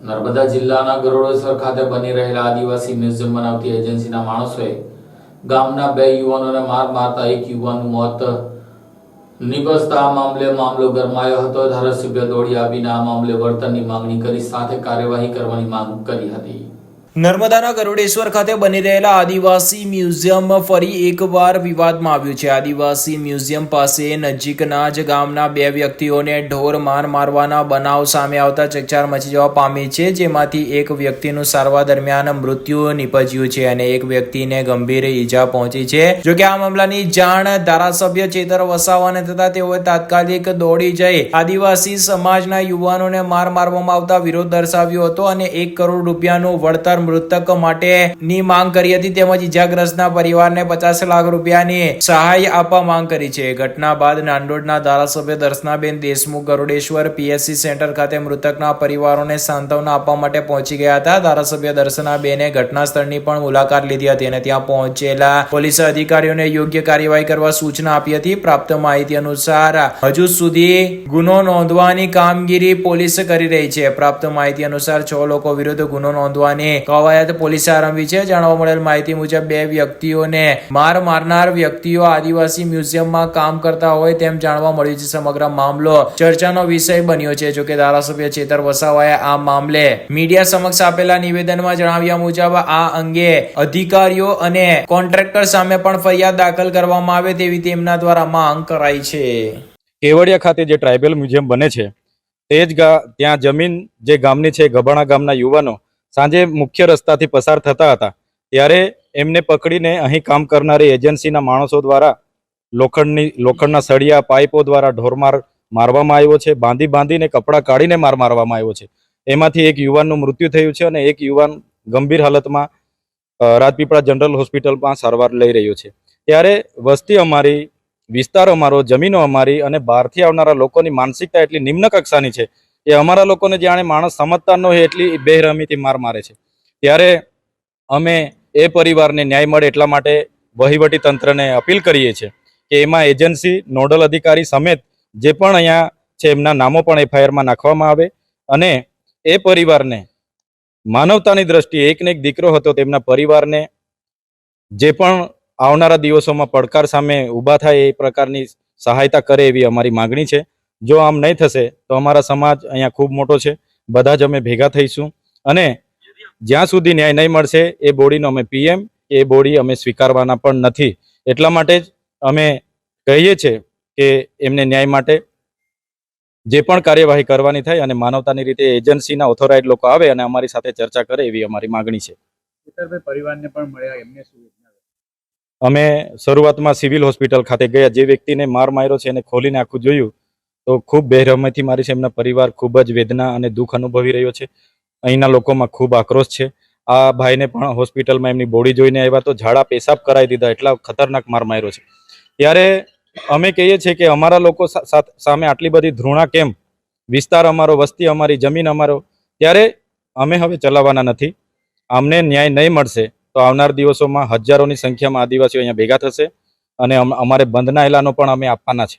નર્મદા જિલ્લાના ગરોડેશ્વર ખાતે બની રહેલા આદિવાસી મ્યુઝિયમ બનાવતી એજન્સીના માણસોએ ગામના બે યુવાનોને માર મારતા એક યુવાનનું મોત નિપજતા આ મામલે મામલો ગરમાયો હતો. ધારાસભ્ય દોડી આવીને આ મામલે વળતરની માંગણી કરી, સાથે કાર્યવાહી કરવાની માંગ કરી હતી. નર્મદાના ગરુડેશ્વર ખાતે બની રહેલા આદિવાસી મ્યુઝિયમ ફરી એકવાર વિવાદમાં આવ્યું છે. આદિવાસી મ્યુઝિયમ પાસે નજીકના જ ગામના બે વ્યક્તિઓને ઢોર માર મારવાના બનાવ સામે આવતા ચકચાર મચી જવા પામી છે, જેમાંથી એક વ્યક્તિનું સારવાર દરમિયાન મૃત્યુ નીપજ્યું છે અને એક વ્યક્તિને ગંભીર ઈજા પહોંચી છે. જોકે આ મામલાની જાણ ધારાસભ્ય ચેતર વસાવાને થતા તેઓએ તાત્કાલિક દોડી જઈ આદિવાસી સમાજના યુવાનોને માર મારવામાં આવતા વિરોધ દર્શાવ્યો હતો અને એક કરોડ રૂપિયાનું વળતર મૃતક માટેની માંગ કરી હતી. તેમજ ઇજાગ્રસ્તના પરિવારને પચાસ લાખ રૂપિયાની સહાય આપવા માંગ કરી છે. ઘટના બાદ નાંદોડના ધારાસભ્ય દર્શનાબેન દેશમુખ ગરુડેશ્વર પીએસસી સેન્ટર ખાતે મૃતકના પરિવારોને સાંત્વના આપવા માટે પહોંચી ગયા હતા. ધારાસભ્ય દર્શનાબેને ઘટના સ્થળની પણ મુલાકાત લીધી હતી અને ત્યાં પહોંચેલા પોલીસ અધિકારીઓને યોગ્ય કાર્યવાહી કરવા સૂચના આપી હતી. પ્રાપ્ત માહિતી અનુસાર, હજુ સુધી ગુનો નોંધવાની કામગીરી પોલીસ કરી રહી છે. પ્રાપ્ત માહિતી અનુસાર, છ લોકો વિરુદ્ધ ગુનો નોંધવાની કવાયત પોલીસે આરંભી છે. જાણવા મળેલ માહિતી મુજબ બે વ્યક્તિઓને માર મારનાર વ્યક્તિઓ આદિવાસી મ્યુઝિયમમાં કામ કરતા હોય તેમ જાણવા મળ્યું છે. સમગ્ર મામલો ચર્ચાનો વિષય બન્યો છે. જોકે ધારાસભ્ય ચેતર વસાવાએ આ મામલે મીડિયા સમક્ષ આપેલા નિવેદનમાં જણાવ્યા મુજબ આ અંગે અધિકારીઓ અને કોન્ટ્રાક્ટર સામે પણ ફરિયાદ દાખલ કરવામાં આવે તેવી તેમના દ્વારા માંગ કરાઈ છે. કેવડિયા ખાતે જે ટ્રાઇબલ મ્યુઝિયમ બને છે, તે જ ત્યાં જમીન જે ગામની છે ગભાણા ગામના યુવાનો સાંજે મુખ્ય રસ્તાથી પસાર થતા હતા. ત્યારે એમને પકડીને અહીં કામ કરનારી એજન્સીના માણસો દ્વારા લોખંડની, લોખંડના સળિયા, પાઇપો દ્વારા ઢોરમાર મારવામાં આવ્યો છે. બાંધી બાંધીને કપડાં કાઢીને માર મારવામાં આવ્યો છે. એમાંથી એક યુવાનનું મૃત્યુ થયું છે અને એક યુવાન ગંભીર હાલતમાં રાજપીપળા જનરલ હોસ્પિટલમાં સારવાર લઈ રહ્યો છે. ત્યારે વસ્તી અમારી, વિસ્તાર અમારો, જમીનો અમારી અને બહારથી આવનારા લોકોની માનસિકતા એટલી નિમ્ન કક્ષાની છે એ અમારા લોકોને જાણે માણસ સમજતા ન હોય એટલી બેરહમીથી માર મારે છે. ત્યારે અમે એ પરિવારને ન્યાય મળે એટલા માટે વહીવટી તંત્રને અપીલ કરીએ છીએ કે એમાં એજન્સી, નોડલ અધિકારી સમેત જે પણ અહીંયા છે એમના નામો પણ એફઆઈઆરમાં નાખવામાં આવે અને એ પરિવારને માનવતાની દ્રષ્ટિએ એક ને એક દીકરો હતો તેમના પરિવારને જે પણ આવનારા દિવસોમાં પડકાર સામે ઊભા થાય એ પ્રકારની સહાયતા કરે એવી અમારી માગણી છે. જો આમ નહીં થશે તો અમારા સમાજ અહીંયા ખૂબ મોટો છે. બધા જ અમે ભેગા થઈશું. અને જ્યાં સુધી ન્યાય નહીં મળશે એ બોડીનો અમે પીએમ એ બોડી અમે સ્વીકારવાના પણ નથી. એટલા માટે જ અમે કહીએ છીએ કે એમને ન્યાય માટે જે પણ કાર્યવાહી કરવાની થાય અને માનવતાની રીતે એજન્સીના ઓથોરાઇઝ લોકો આવે અને અમારી સાથે ચર્ચા કરે એવી અમારી માગણી છે. પરિવારને પણ મળ્યા એમને શું અમે શરૂઆતમાં સિવિલ હોસ્પિટલ ખાતે ગયા. જે વ્યક્તિને માર માર્યો છે એને ખોલીને આખું જોયું. તો ખૂબ બેરહમતી મારી છે, એમના પરિવાર ખૂબ જ વેદના અને દુઃખ અનુભવી રહ્યો છે. અહીંના લોકોમાં ખૂબ આક્રોશ છે. આ ભાઈને પણ હોસ્પિટલમાં એમની બોડી જોઈને આવ્યા તો ઝાડા પેશાબ કરાવી દીધા, એટલા ખતરનાક માર માર્યો છે. ત્યારે અમે કહીએ છીએ કે અમારા લોકો સામે આટલી બધી ધૃણા કેમ? વિસ્તાર અમારો, વસ્તી અમારી, જમીન અમારો, ત્યારે અમે હવે ચલાવવાના નથી. અમને ન્યાય નહીં મળશે તો આવનાર દિવસોમાં હજારોની સંખ્યામાં આદિવાસીઓ અહીંયા ભેગા થશે અને અમારે બંધના એલાનો પણ અમે આપવાના છે.